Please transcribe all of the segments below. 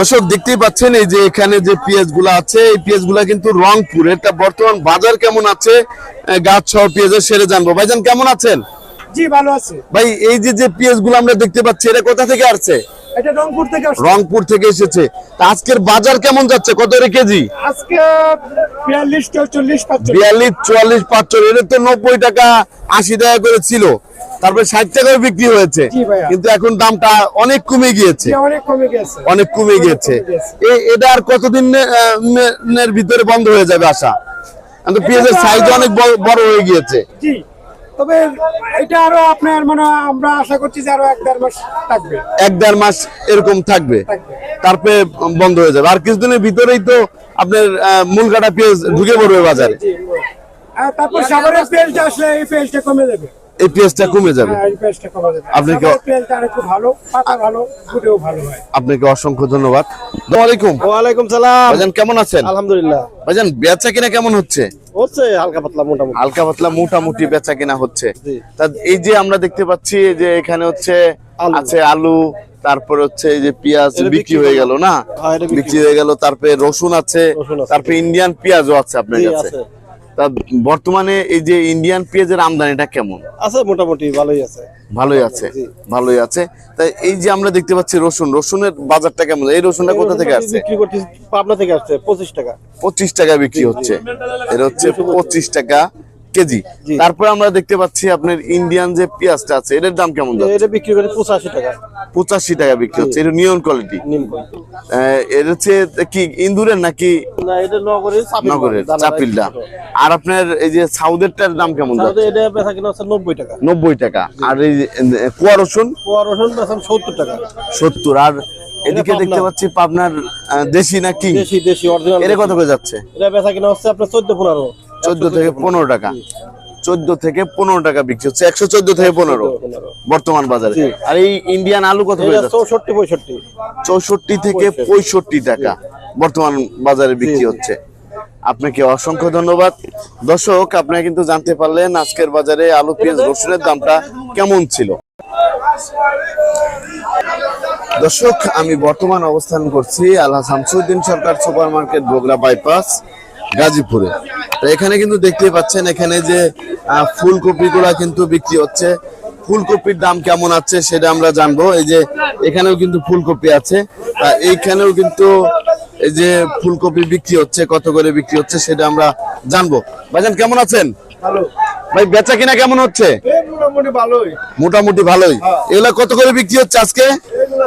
দর্শক দেখতেই পাচ্ছেন এই যে এখানে যে পিএসগুলা আছে এই পেঁয়াজগুলা কিন্তু রংপুর। এটা বর্তমান বাজার কেমন আছে? গাছ সহ পেঁয়াজের সেরে জানব। ভাইজান কেমন আছেন? জি ভালো আছে। ভাই এই যে যে পেঁয়াজগুলো আমরা দেখতে পাচ্ছি এটা কোথা থেকে আসছে? এটা রংপুর থেকে রংপুর থেকে এসেছে। আজকের বাজার কেমন যাচ্ছে? কত কেজি? আজকে বিয়াল্লিশ চল্লিশ বিয়াল্লিশ চুয়াল্লিশ পাঁচচল্লিশ এটা তো নব্বই টাকা আশি টাকা করে ছিল। তারপরে ষাট টাকায় বিক্রি হয়েছে। কিন্তু এখন দামটা অনেক কমে গিয়েছে। অনেক কমে গিয়েছে। এটা আর কতদিন এর ভিতরে বন্ধ হয়ে যাবে আশা? পেঁয়াজের সাইজ অনেক বড়- হয়ে গিয়েছে। তবে এটা আরও আপনার মানে আমরা আশা করছি যে আরও এক দেড় মাস থাকবে। এক দেড় মাস এরকম থাকবে। তারপরে বন্ধ হয়ে যাবে। আর কিছুদিনের ভিতরেই তো আপনার মূল কাটা পেঁয়াজ ঢুকে পড়বে বাজারে। জি তারপর সাগরের পেঁয়াজটা আসলে এই পেঁয়াজটা কমে যাবে। এই পেঁয়াজটা কমে যাবে? হ্যাঁ এই পেঁয়াজটা কমে যাবে। আপনি কি- সাগরের পেঁয়াজটা আর একটু ভালো পাতা ভালো ফুটেও ভালো হয়। আপনাকে অসংখ্য ধন্যবাদ। আসসালামু আলাইকুম। ওয়ালাইকুম সালাম। ভাইজান কেমন আছেন? আলহামদুলিল্লাহ। ভাইজান বেচা কিনা কেমন হচ্ছে? হচ্ছে হালকা পাতলা মোটামুটি। হালকা পাতলা মোটামুটি বেচা কিনা হচ্ছে। তা এই যে আমরা দেখতে পাচ্ছি যে এখানে হচ্ছে আলু। আছে আলু তারপর হচ্ছে এই যে পেঁয়াজ এটা বিক্রি হয়ে গেল না? হ্যাঁ, বিক্রি হয়ে গেল তারপরে রসুন আছে তারপরে ইন্ডিয়ান পেঁয়াজও আছে আপনার কাছে। আছে। তা বর্তমানে এই যে ইন্ডিয়ান পেঁয়াজের আমদানিটা কেমন? আছে মোটামুটি ভালোই আছে। ভালোই আছে ভালোই আছে। তাই এই যে আমরা দেখতে পাচ্ছি রসুন রসুনের বাজারটা কেমন? এই রসুনটা কোথা থেকে আসছে? বিক্রি করতে পাবনা থেকে আসছে পঁচিশ টাকা। পঁচিশ টাকা বিক্রি হচ্ছে। এটা হচ্ছে পঁচিশ টাকা। কেজি। তারপরে আমরা দেখতে পাচ্ছি আপনার ইন্ডিয়ান যে পেঁয়াজটা আছে এটার দাম কেমন যাচ্ছে? এটা বিক্রি করে পঁচাশি টাকা। পঁচাশি টাকা বিক্রি হচ্ছে এটা নিয়ন কোয়ালিটি এর হচ্ছে কি ইন্দুরের নাকি? না এটা নগরের চাপিলটা আর আপনার এই যে সাউদেরটার দাম কেমন এটা নব্বই টাকা। নব্বই টাকা। আর এই কুয়া রসুন? পোয়া রসুন সত্তর টাকা। সত্তর। আর এদিকে দেখতে পাচ্ছি পাবনার দেশি নাকি? দেশি দেশি অরিজিনাল এটা কত করে যাচ্ছে? এটা বেচা কিনা হচ্ছে আপনার চোদ্দ পনেরো। চোদ্দ থেকে পনেরো টাকা। চোদ্দ থেকে পনেরো টাকা বিক্রি হচ্ছে। একশো চোদ্দ থেকে পনেরো বর্তমান বাজারে। আর এই ইন্ডিয়ান আলু কত চৌষট্টি পঁয়ষট্টি। চৌষট্টি থেকে পঁয়ষট্টি। টাকা বর্তমান বাজারে বিক্রি হচ্ছে। আপনাকে অসংখ্য ধন্যবাদ। দর্শক আপনারা কিন্তু জানতে পারলেন আজকের বাজারে আলু পেঁয়াজ রসুনের দামটা কেমন ছিল। দর্শক আমি বর্তমান অবস্থান করছি আল্লাহ Shamsuddin Sarkar super market Bogura bypass গাজীপুরে। তো এখানে কিন্তু দেখতে পাচ্ছেন এখানে যে আহ, ফুলকপিগুলা কিন্তু বিক্রি হচ্ছে। ফুলকপির দাম কেমন আছে সেটা আমরা জানব। এই যে এখানেও কিন্তু ফুলকপি আছে। এইখানেও কিন্তু এই যে ফুলকপি বিক্রি হচ্ছে কত করে বিক্রি হচ্ছে সেটা আমরা জানব। ভাইজান কেমন আছেন? ভালো। ভাই বেচা কিনা কেমন হচ্ছে? মোটামুটি ভালোই। এগুলা কত করে বিক্রি হচ্ছে আজকে?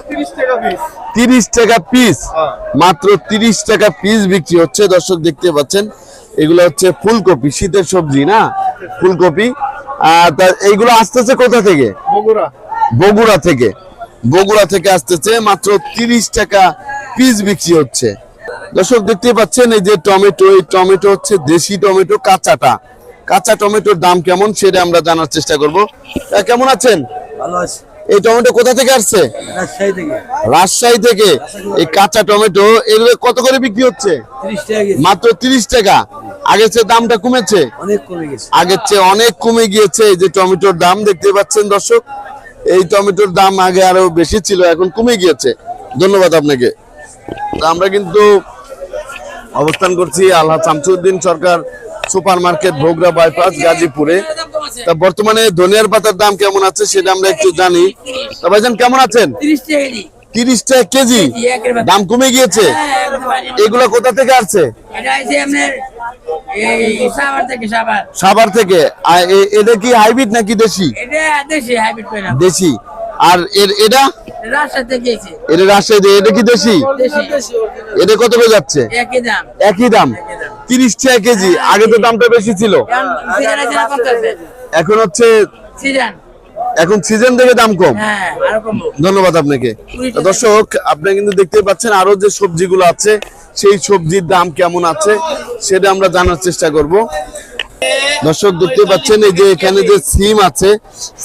তিরিশ টাকা পিস তিরিশ টাকা পিস হ্যাঁ। মাত্র তিরিশ টাকা পিস বিক্রি হচ্ছে দর্শক দেখতে পাচ্ছেন। এগুলো হচ্ছে ফুলকপি শীতের সবজি না? ফুলকপি। আর এইগুলো আসতেছে কোথা থেকে? বগুড়া। বগুড়া থেকে। বগুড়া থেকে আসতেছে মাত্র তিরিশ টাকা পিস বিক্রি হচ্ছে। দর্শক দেখতে পাচ্ছেন এই যে টমেটো এই টমেটো হচ্ছে দেশি টমেটো কাঁচাটা। কাঁচা টমেটোর দাম কেমন সেটা আমরা জানার চেষ্টা করব। তা কেমন আছেন? ভালো আছে। এই টমেটো কোথা থেকে আসছে? রাজশাহী থেকে। এই কাঁচা টমেটো এগুলো কত করে বিক্রি হচ্ছে? মাত্র তিরিশ টাকা। আগের চেয়ে দামটা কমেছে? আগের চেয়ে অনেক কমে গিয়েছে এই যে টমেটোর দাম দেখতে পাচ্ছেন দর্শক? এই টমেটোর দাম আগে আরও বেশি ছিল এখন কমে গিয়েছে। ধন্যবাদ আপনাকে। আমরা কিন্তু অবস্থান করছি আল্লাহ Shamsuddin Sarkar super market Bogura bypass গাজীপুরে। তা বর্তমানে ধনিয়ার পাতার দাম কেমন আছে সেটা আমরা একটু জানি। তা ভাইজান কেমন আছেন? তিরিশ টাকা কেজি? দাম কমে গিয়েছে? এগুলো কোথা থেকে আসছে? সাবার থেকে সাভার। থেকে। আর এটা কি হাইব্রিড নাকি দেশি? দেশি আর এর এটা? এটা রাজশাহী এটা কি দেশি? দেশি। এটা কত করে যাচ্ছে? একই দাম। একই দাম। তিরিশ টাকা কেজি। আগে তো দামটা বেশি ছিল। এখন হচ্ছে এখন সিজন থেকে দাম কম। হ্যাঁ ধন্যবাদ আপনাকে। দর্শক আপনি কিন্তু দেখতে পাচ্ছেন আরও যে সবজিগুলো আছে সেই সবজির দাম কেমন আছে সেটা আমরা জানার চেষ্টা করব। দর্শক দেখতে পাচ্ছেন এই যে এখানে যে সিম আছে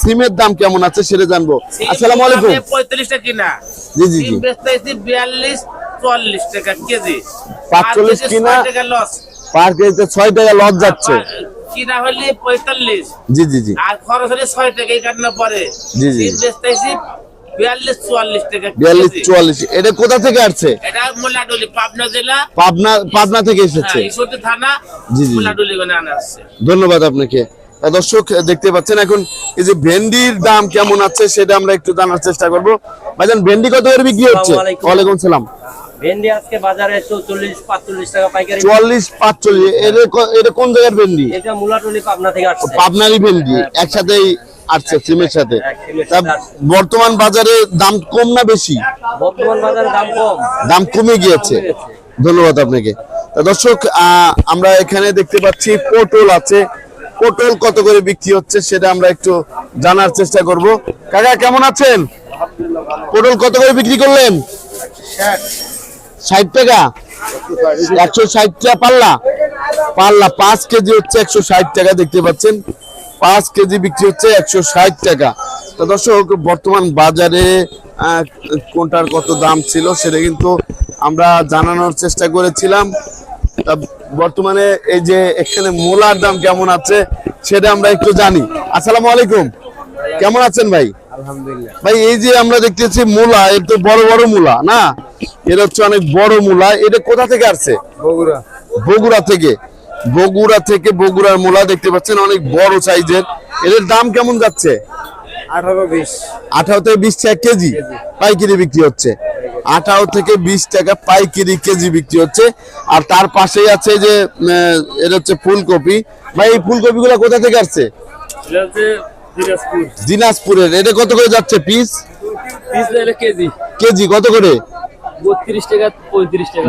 সিমের দাম কেমন আছে সেটা জানব। আসসালামু আলাইকুম। পঁয়ত্রিশ টাকা কিনা। জি জি জি। বিয়াল্লিশ চুয়াল্লিশ টাকা কেজি। 45 কিনা? টাকা লস পার কেজিতে ছয় টাকা লস যাচ্ছে। কিনা হলে পঁয়তাল্লিশ। জি জি জি। আর খরচ হলে ছয় টাকা এই কাটনা পরে। জি, জি। বেচতেছি বিয়াল্লিশ চুয়াল্লিশ টাকা বিয়াল্লিশ চুয়াল্লিশ। এটা কোথা থেকে আসছে? এটা মোলাডুলি পাবনা জেলা। পাবনা পাবনা থেকে এসেছে। থানা জি, জি। মোলাডুলি আনা আসছে ধন্যবাদ আপনাকে। দর্শক দেখতে পাচ্ছেন এখন এই যে ভেন্ডির দাম কেমন আছে সেটা আমরা একটু জানার চেষ্টা করব। ভাইজান ভেন্ডি কত করে বিক্রি হচ্ছে? ওয়ালাইকুম সালাম ভেন্ডি আজকে বাজারে চল্লিশ পাঁচচল্লিশ টাকা পাইকারি। চুয়াল্লিশ পাঁচচল্লিশ এটা ক- কোন জায়গার ভেন্ডি? এটা মুলাটুলি পাবনা থেকে আসছে। পাবনারি ভেন্ডি একসাথেই আসছে সিমের সাথে। হ্যাঁ। বর্তমান বাজারে দাম কম না বেশি? বর্তমান বাজারে দাম কম। দাম কমে গিয়েছে। ধন্যবাদ আপনাকে। তা দর্শক আহ, আমরা এখানে দেখতে পাচ্ছি পটল আছে। পটল কত করে বিক্রি হচ্ছে সেটা আমরা একটু জানার চেষ্টা করব। কাকা কেমন আছেন? পটল কত করে বিক্রি করলেন? ষাট টাকা? একশো ষাট টাকা পাল্লা। পাল্লা পাঁচ কেজি হচ্ছে একশো ষাট টাকা দেখতে পাচ্ছেন। পাঁচ কেজি বিক্রি হচ্ছে একশো ষাট টাকা। তো দর্শক বর্তমান বাজারে কোনটার কত দাম ছিল সেটা কিন্তু আমরা জানানোর চেষ্টা করেছিলাম। তা বর্তমানে এই যে এখানে মূলার দাম কেমন আছে সেটা আমরা একটু জানি। আসসালামু আলাইকুম। কেমন আছেন ভাই? আলহামদুলিল্লাহ। ভাই এই যে আমরা দেখতেছি মূলা এর তো বড় বড় মূলা না? এটা হচ্ছে অনেক বড় মূলা। এটা কোথা থেকে আসছে? বগুড়া। থেকে। বগুড়া থেকে বগুড়ার মূলা দেখতে পাচ্ছেন অনেক বড় সাইজের। এদের দাম কেমন যাচ্ছে? আঠারো বিশ। আঠারো থেকে বিশ টাকা কেজি পাইকারি বিক্রি হচ্ছে। আঠারো থেকে বিশ টাকা পাইকারি কেজি বিক্রি হচ্ছে। আর তার পাশেই আছে যে এটা হচ্ছে ফুলকপি। ভাই এই ফুলকপি গুলা কোথা থেকে আসছে? দিনাজপুরের। এটা কত করে যাচ্ছে পিস কেজি কত করে?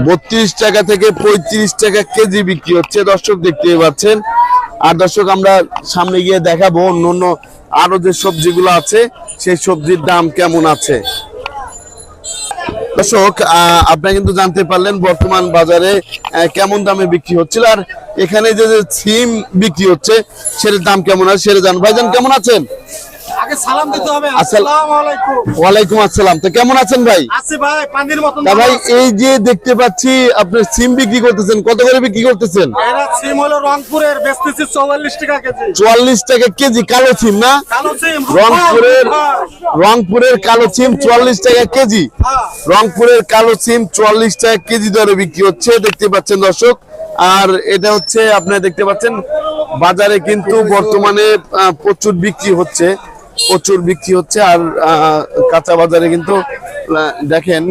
বত্রিশ টাকা থেকে পঁয়ত্রিশ টাকা কেজি বিক্রি হচ্ছে। দর্শক দেখতে পাচ্ছেন। আর দর্শক, আমরা সামনে গিয়ে দেখাবো অন্য অন্য আরও যে সবজিগুলো আছে, সেই সবজির দাম কেমন আছে। দর্শক আপনারা কিন্তু জানতে পারলেন বর্তমান বাজারে কেমন দামে বিক্রি হচ্ছিল। আর এখানে যে যে সিম বিক্রি হচ্ছে, সেটার দাম কেমন আছে, সেটা জান ভাইজান, কেমন আছেন? আগে সালাম দিতে হবে। আসসালামু আলাইকুম। ওয়ালাইকুম আসসালাম। তো কেমন আছেন ভাই? আছে ভাই পানির মতন ভাই এই যে দেখতে পাচ্ছি আপনার সিম বিক্রি করতেছেন। কত করে বিক্রি করতেছেন? এরা সিম হলো রংপুরের বেচতেছি চৌয়াল্লিশ টাকা কেজি। চুয়াল্লিশ টাকা কেজি কালো সিম না? কালো সিম। রংপুরের রংপুরের কালো সিম চুয়াল্লিশ টাকা কেজি। রংপুরের কালো সিম চুয়াল্লিশ টাকা কেজি দরে বিক্রি হচ্ছে দেখতে পাচ্ছেন দর্শক। আর এটা হচ্ছে আপনারা দেখতে পাচ্ছেন বাজারে কিন্তু বর্তমানে প্রচুর বিক্রি হচ্ছে। প্রচুর বিক্রি হচ্ছে আর কাঁচা বাজারে কিন্তু দেখেন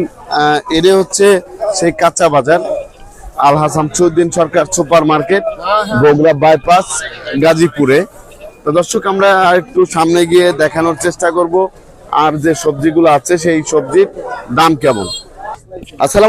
এটা হচ্ছে সেই কাঁচা বাজার। Al Hasan চৌদ্দিন Sarkar super market, Bogura bypass, গাজীপুরে। তো দর্শক, আমরা একটু সামনে গিয়ে দেখানোর চেষ্টা করব, আর যে সবজিগুলো আছে সেই সবজির দাম কেমন। আসসালাম